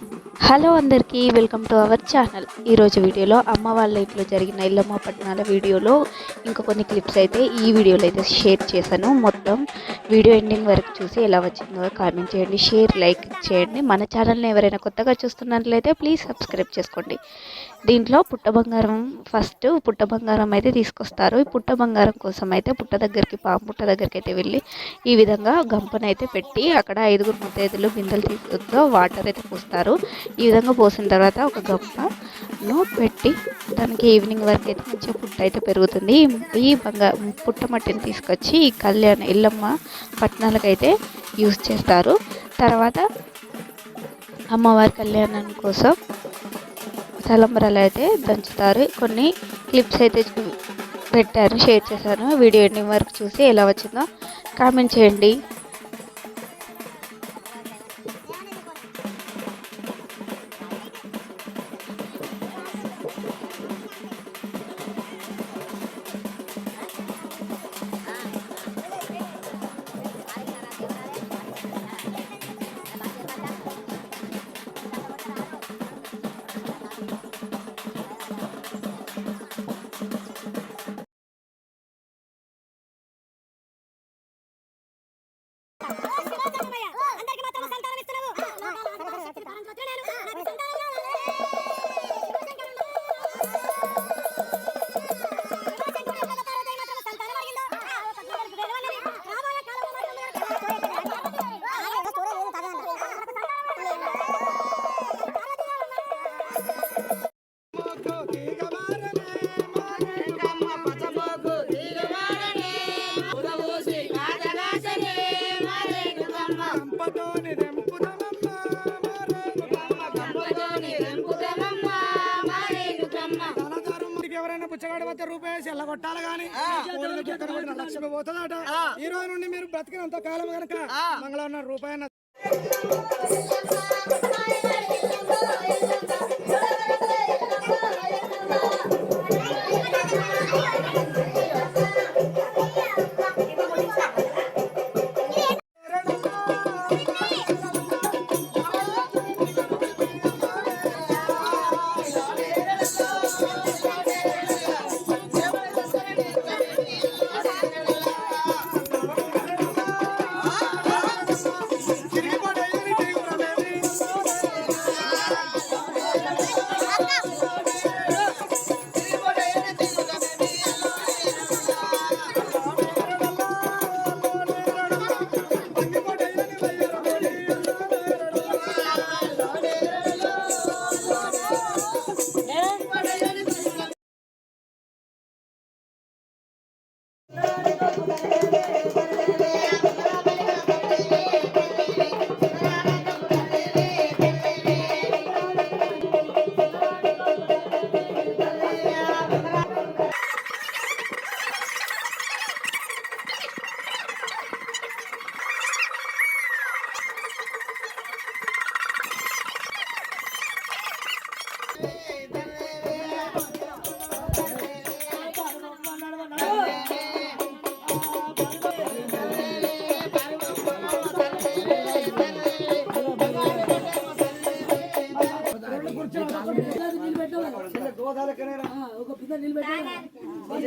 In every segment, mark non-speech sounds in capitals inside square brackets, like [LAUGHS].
Hello అందరికీ welcome to our channel. ఈరోజు వీడియోలో అమ్మ వాళ్ళ ఇంట్లో జరిగిన ఇల్లమ్మ పట్టణాల వీడియోలో ఇంకా కొన్ని క్లిప్స్ అయితే ఈ వీడియోలో అయితే షేర్ చేశాను. మొత్తం వీడియో ఎండింగ్ వరకు చూసి ఎలా వచ్చిందో కామెంట్ చేయండి షేర్ లైక్ చేయండి. మన ఛానల్ని ఎవరైనా కొత్తగా చూస్తున్నట్లయితే ప్లీజ్ సబ్స్క్రైబ్ చేసుకోండి. దీంట్లో పుట్ట బంగారం ఫస్ట్ పుట్ట బంగారం అయితే తీసుకొస్తారు. ఈ పుట్ట బంగారం కోసం అయితే పుట్ట దగ్గరికి పాము పుట్ట దగ్గరికి అయితే వెళ్ళి ఈ విధంగా గంపనైతే పెట్టి అక్కడ ఐదుగురు ముత్తైదులు బిందెలు తీసుకుంటూ వాటర్ అయితే పోస్తారు. ఈ విధంగా పోసిన తర్వాత ఒక గంపను పెట్టి దానికి ఈవినింగ్ వరకు అయితే మంచిగా పుట్ట అయితే పెరుగుతుంది. ఈ- ఈ బంగారు పుట్ట మట్టిని తీసుకొచ్చి ఈ కళ్యాణ ఇల్లమ్మ పట్టణాలకైతే యూజ్ చేస్తారు. తర్వాత అమ్మవారి కళ్యాణం కోసం తలంబరాలు అయితే దంచుతారు. కొన్ని క్లిప్స్ అయితే పెట్టాను షేర్ చేశాను. వీడియో ఎండింగ్ వరకు చూసి ఎలా వచ్చిందో కామెంట్ చేయండి. ఎవరైనా పుచ్చగాడి వద్ద రూపాయి ఎల్లగొట్టాలి గాని కొట్టిన లక్ష్మి పోతుందట. ఈ రోజు నుండి మీరు బ్రతికినంత కాలం గనక మంగళవారం రూపాయి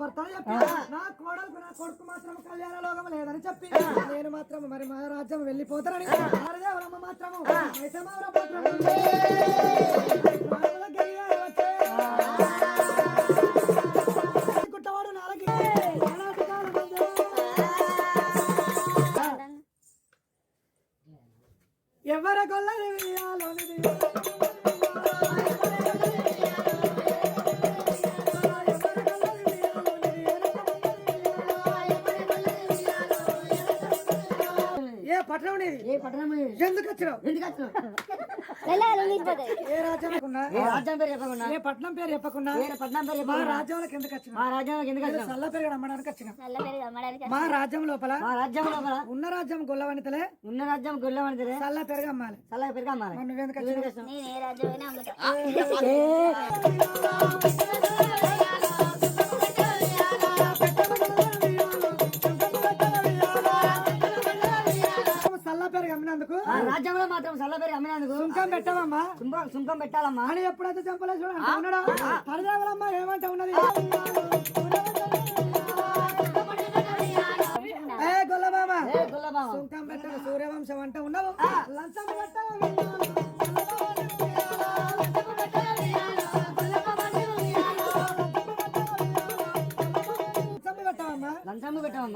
భర్త నా కోడలకు నా కొడుకు మాత్రం కళ్యాణ లోకం లేదని చెప్పి నేను మాత్రం మరి మహారాజ్యం వెళ్ళిపోతానని తలదేవులమ్మ మాత్రము మైసమ్మవరం మాత్రము ప్రాణముల గడియాలు పట్టణం నీది ఏ పట్టణం ఎందుకు వచ్చినావు? ఎందుకు వచ్చినావు? ఏ రాజ్యం లేకుండా, ఏ రాజ్యం పేరు చెప్పకుండా? ఏ పట్నం పేరు చెప్పకుండా? ఏ పట్టణం పేరు మా రాజ్యంలోకి ఎందుకు మా రాజ్యానికి ఎందుకు సల్ల అమ్మడానికి వచ్చినాం. మా రాజ్యం లోపల మా రాజ్యం లోపల ఉన్న రాజ్యం గొల్లవనితలే ఉన్న రాజ్యం గొల్ల పడితే సల్ల పెరిగి అమ్మాలి. చల్లగా పెరిగా నువ్వెందుకు వచ్చినావు? నేను ఏ రాజ్యమైనా అమ్ముతా. అమ్మినందుకు? ఆ రాజ్యంలో మాత్రం చల్ల పెరిగి అమ్మినందుకు. సుంకం పెట్టామమ్మా. సుంకం సుంకం పెట్టాలమ్మా. అని ఎప్పుడైతే చంపలేదు చూడండి ఉన్నాడా? పరిదేవులమ్మ ఏమంటే ఉన్నది? గొల్లమామ సుంకం పెట్టను సూర్యవంశం అంటే ఉన్నావు. లంచం పెట్టను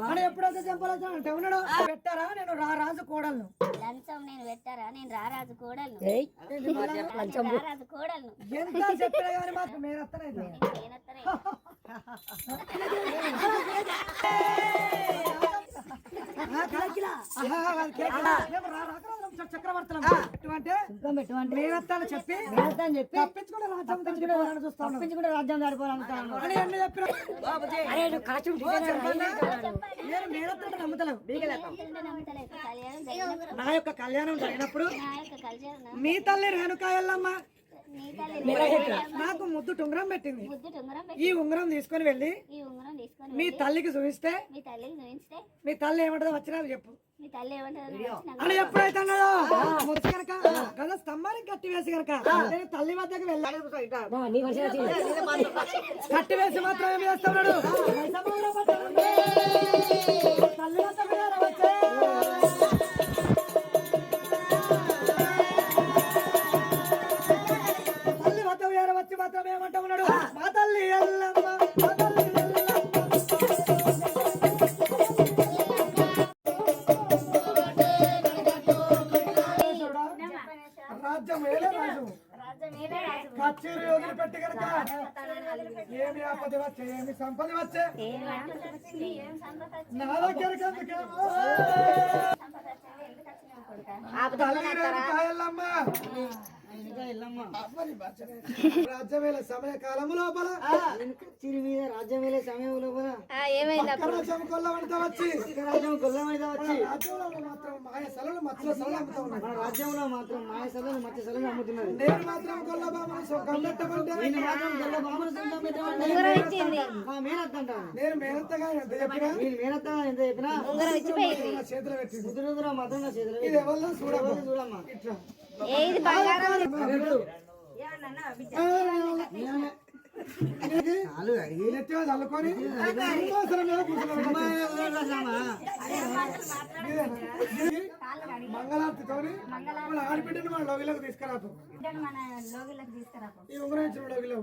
అని ఎప్పుడైతే చంపలేదు అంటే ఉన్నాడు పెట్టారా? నేను రా రాజు కోడలను. లంచం నేను పెట్టారా? నేను రారాజు కోడలను. లంచం కోడలను. ఎంత చెప్పినా కానీ మాకు నేను వస్తానైతే నేనత్తనే [LAUGHS] [LAUGHS] చక్రవర్తులం చెప్పి తప్పించుకుంటే రాజ్యం నేను నమ్ముతలేవు నా యొక్క కళ్యాణం జరిగినప్పుడు మీ తల్లి రేణుకాయల్లమ్మ నాకు ముద్దు ఉంగరం పెట్టింది. ఈ ఉంగరం తీసుకొని వెళ్ళి ఈ ఉంగరం తీసుకొని మీ తల్లికి చూపిస్తే మీ తల్లికి చూపిస్తే మీ తల్లి ఏమంటుందో వచ్చినా చెప్పు. మీ తల్లి ఏమంటారు అని ఎప్పుడైతే అన్నాడో ముద్దు కనుక కదా స్తంభానికి కట్టి వేసి కనుక నేను తల్లి వద్దకు వెళ్ళాలి కట్టి వేసి మాత్రం ఏం చేస్తున్నాడు? తల్లి వద్దకు ఏమి ఆపద వచ్చే ఏమి సంపద వచ్చే? నా దగ్గరికి ఎందుకేమో తల్లి రేణుకాయల్లమ్మ రాజ్యమేల సమయ కాలము లోపల. వెనుక చిరి మీద రాజ్యం వెళ్ళే సమయం లోపల రాజ్యం వచ్చి వచ్చి. రాజ్యంలో మాత్రం మాయ సలలు మచ్చల సలలు అమ్ముతా ఉన్నాయి మన రాజ్యంలో మాత్రం మాయ మత్స్య సలను అమ్ముతున్నది నేను మాత్రం కొల్లబామను సొక్కం పెట్టమంటే నేను మాత్రం గొల్ల బామల సొంతం పెట్టమంటే మా మేనత్త అంటాను. నేను మేనంతగా ఎంత చెప్పినా? నేను మేనత్త ఎంత చెప్పినా? నా చేతిలో మాత్రం ఇది చూడమ్మా. చూడమ్మా. ఇట్లా. ఏది బంగారం? మంగళార్తితోని వాళ్ళ ఆడబిడ్డను వాళ్ళ లోగిలోకి తీసుకురాపు మన లోగిలకు తీసుకురాపు ఈ ఉంగరం ఇచ్చిన లోగిలో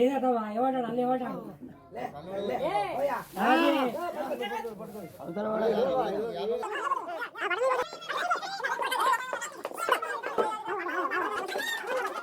ఏదటవా ఏమంటాడు అల్లు ఏమంటాడు